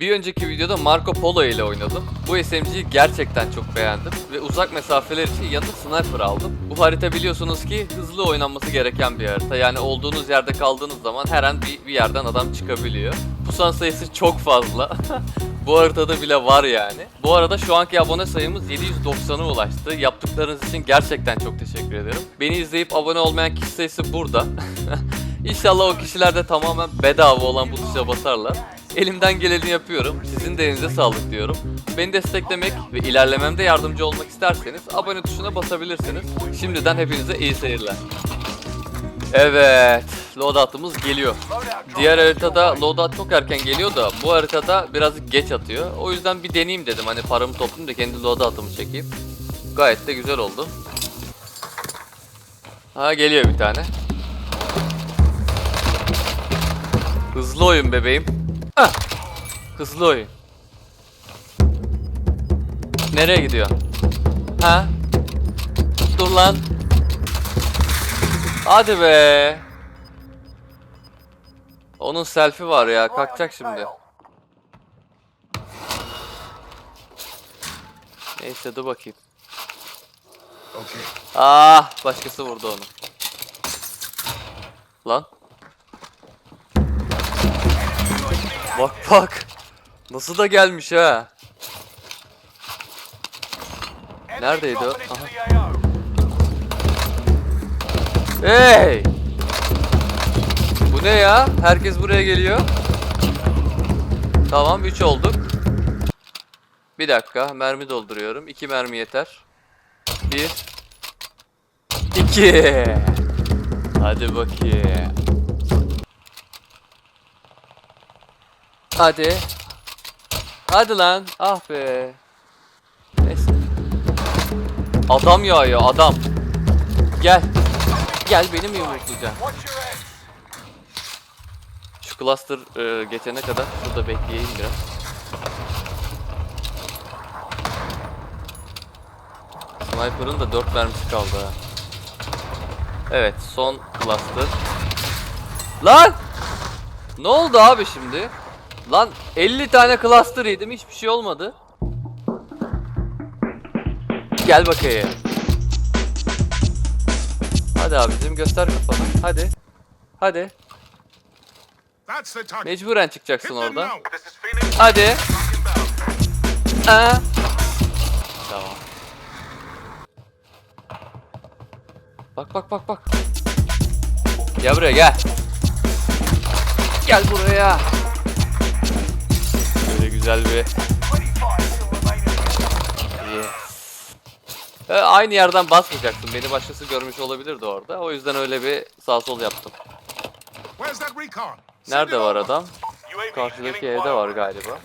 Bir önceki videoda Marco Polo ile oynadım. Bu SMG'yi gerçekten çok beğendim ve uzak mesafeler için yanına sniper aldım. Bu harita biliyorsunuz ki hızlı oynanması gereken bir harita. Yani olduğunuz yerde kaldığınız zaman her an bir, bir yerden adam çıkabiliyor. Pusan sayısı çok fazla. Bu haritada bile var yani. Bu arada şu anki abone sayımız 790'a ulaştı. Yaptıklarınız için gerçekten çok teşekkür ederim. Beni izleyip abone olmayan kişi sayısı burada. İnşallah o kişiler de tamamen bedava olan bu tuşa basarlar. Elimden geleni yapıyorum. Sizin de elinize sağlık diyorum. Beni desteklemek ve ilerlememde yardımcı olmak isterseniz abone tuşuna basabilirsiniz. Şimdiden hepinize iyi seyirler. Evet, loadout'ımız geliyor. Diğer haritada loadout çok erken geliyor da bu haritada birazcık geç atıyor. O yüzden bir deneyeyim dedim hani paramı toplayayım da kendi loadout'ımı çekeyim. Gayet de güzel oldu. Ha geliyor bir tane. Hızlı oyun bebeğim. Hızlı oyun. Nereye gidiyor? Ha? Dur lan. Hadi be. Onun selfie var ya. Kalkacak şimdi. Neyse dur bakayım. Okay. Ah başkası vurdu onu. Lan. Bak bak. Nasıl da gelmiş ha. Neredeydi o? Aha. Hey! Bu ne ya? Herkes buraya geliyor. Tamam 3 olduk. Bir dakika mermi dolduruyorum. 2 mermi yeter. 1 2 Hadi bakayım. Hadi. Hadi lan. Ah be. Neyse. Adam yağıyor adam. Gel. Gel beni mi yumruklayacaksın? Şu cluster e, geçene kadar şurada bekleyeyim biraz. Sniper'ın da 4 mermisi kaldı ha. Evet son cluster. Lan! Ne oldu abi şimdi? Lan 50 tane cluster yedim hiçbir şey olmadı. Gel bakayım. Hadi abicim göster kafanı. Hadi. Hadi. Mecburen çıkacaksın oradan. Hadi. Aa. Tamam. Bak bak bak bak. Gel buraya gel. Gel buraya. Güzel bir Yes. Ee, aynı yerden basmayacaktım. Beni başkası görmüş olabilirdi orada. O yüzden öyle bir sağ sol yaptım. Nerede var adam? Karşıdaki evde var galiba.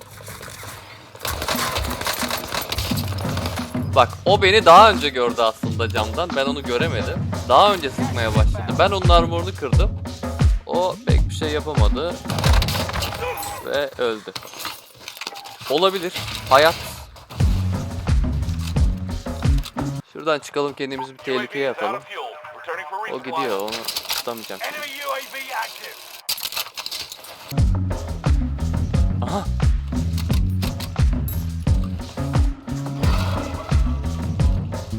Bak o beni daha önce gördü aslında camdan. Ben onu göremedim. Daha önce sıkmaya başladı. Ben onun armorunu kırdım. O pek bir şey yapamadı. Ve öldü. Olabilir. Hayat. Şuradan çıkalım kendimizi bir tehlikeye atalım. O gidiyor onu tutamayacağım. Aha.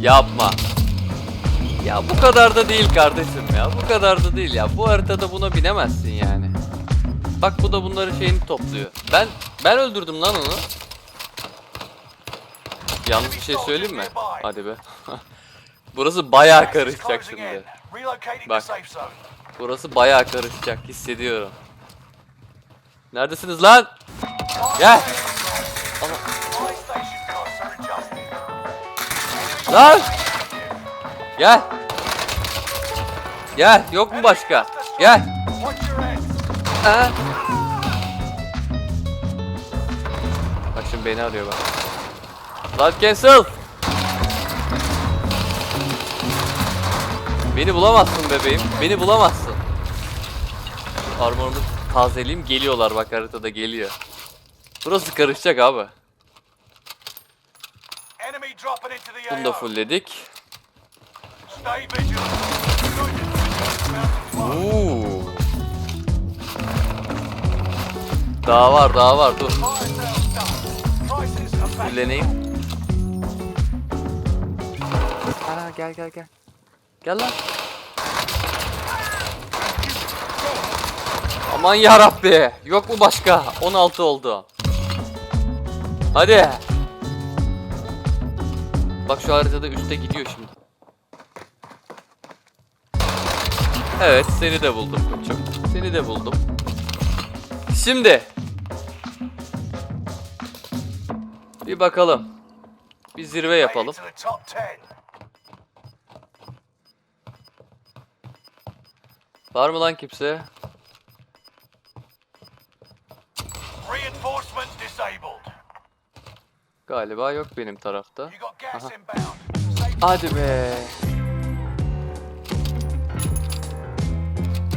Yapma. Ya bu kadar da değil kardeşim ya. Bu kadar da değil ya. Bu haritada buna binemezsin yani. Bak bu da bunların şeyini topluyor. Ben ben öldürdüm lan onu. Yanlış bir şey söyleyeyim mi? Hadi be. Burası bayağı karışacak şimdi. Bak. Burası bayağı karışacak hissediyorum. Neredesiniz lan? Gel. Adjusted. Lan! Gel. Gel. Yok mu başka? Gel. Bak şimdi beni arıyor bak. Lan cancel. Beni bulamazsın bebeğim. Beni bulamazsın. Armorumu tazeleyeyim. Geliyorlar bak haritada geliyor. Burası karışacak abi. Bunu da fullledik. Oo. Daha var daha var dur. Fulleneyim. Aa gel gel gel. Gel lan. Aman yarabbi. Yok mu başka? 16 oldu. Hadi. Bak şu haritada üstte gidiyor şimdi. Evet seni de buldum koçum. Seni de buldum. Şimdi. Bir bakalım. Bir zirve yapalım. to the top 10. Var mı lan kimse? Galiba yok benim tarafta. Aha. Hadi be.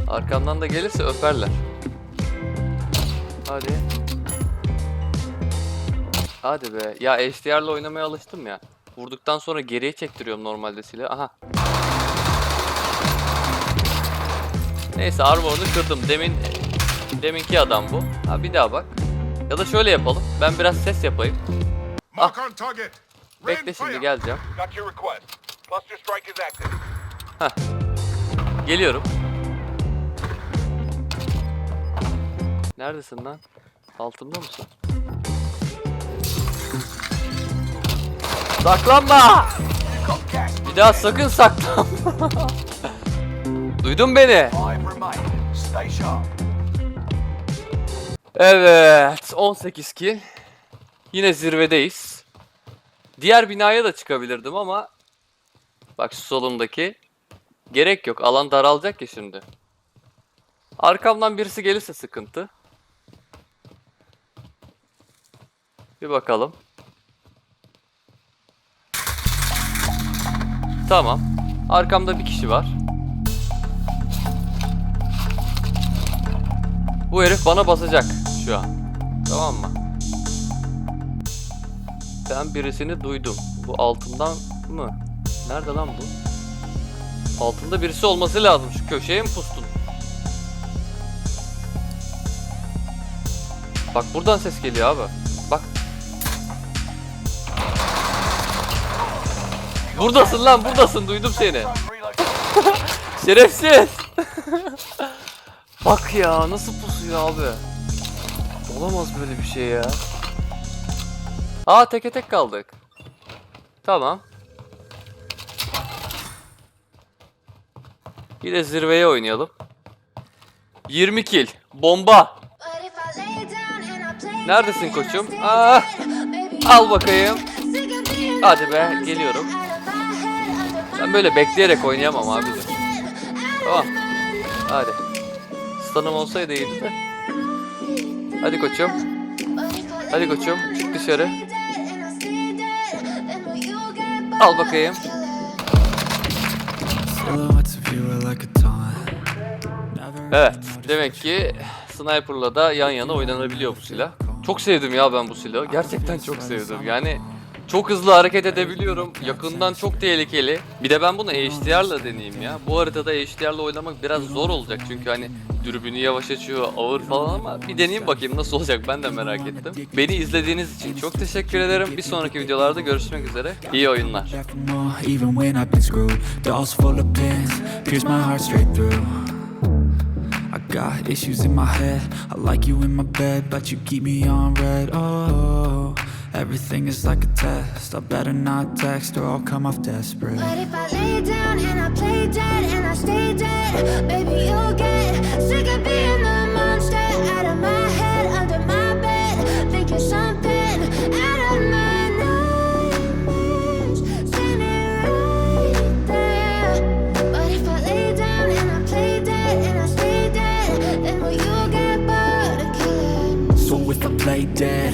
Arkamdan da gelirse öperler. Hadi. Hadi be. Ya HDR'la oynamaya alıştım ya. Vurduktan sonra geriye çektiriyorum normalde silahı. Aha. Neyse armorunu kırdım. Demin deminki adam bu. Ha bir daha bak. Ya da şöyle yapalım. Ben biraz ses yapayım. Rain Bekle şimdi geleceğim. Heh. Geliyorum. Neredesin lan? Altında mısın? Saklanma! Bir daha sakın saklanma. Duydun beni? Evet, 18 kill. Yine zirvedeyiz. Diğer binaya da çıkabilirdim ama bak şu solumdaki gerek yok. Alan daralacak ya şimdi. Arkamdan birisi gelirse sıkıntı. Bir bakalım. Tamam. Arkamda bir kişi var. Bu herif bana basacak şu an. Tamam mı? Ben birisini duydum. Bu altından mı? Nerede lan bu? Altında birisi olması lazım. Şu köşeye mi pustun? Bak buradan ses geliyor abi. Buradasın lan buradasın duydum seni. Şerefsiz. Bak ya nasıl pusuyor abi. Olamaz böyle bir şey ya. Aa teke tek kaldık. Tamam. Bir de zirveye oynayalım. 20 kill. Bomba. Neredesin koçum? Ah, Al bakayım. Hadi be geliyorum. Ben böyle bekleyerek oynayamam abi. Tamam. Hadi. Stun'ım olsaydı iyiydi de. Hadi koçum. Hadi koçum, çık dışarı. Al bakayım. Evet. Demek ki Sniper'la da yan yana oynanabiliyor bu silah. Çok sevdim ya ben bu silahı. Gerçekten çok sevdim. Yani çok hızlı hareket edebiliyorum. Yakından çok tehlikeli. Bir de ben bunu HDR'la deneyeyim ya. Bu haritada HDR'la oynamak biraz zor olacak çünkü hani dürbünü yavaş açıyor, ağır falan ama bir deneyeyim bakayım nasıl olacak ben de merak ettim. Beni izlediğiniz için çok teşekkür ederim. Bir sonraki videolarda görüşmek üzere. İyi oyunlar. got issues in my head. I like you in my bed, but you keep me on red. Oh, everything is like a test. I better not text or I'll come off desperate. But if I lay down and I play dead and I stay dead, baby, you'll get sick of being the monster out of my head, under my bed, thinking something out of my nightmares, standing right there. But if I lay down and I play dead and I stay dead, then will you get bored of killing? So if I play dead,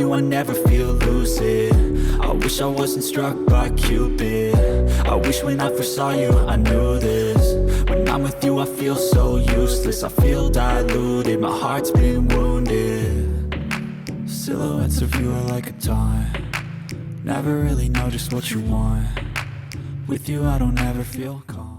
you, I never feel lucid. I wish I wasn't struck by Cupid. I wish when I first saw you, I knew this. When I'm with you, I feel so useless. I feel diluted, my heart's been wounded. Silhouettes of you are like a taunt. Never really know just what you want. With you I don't ever feel calm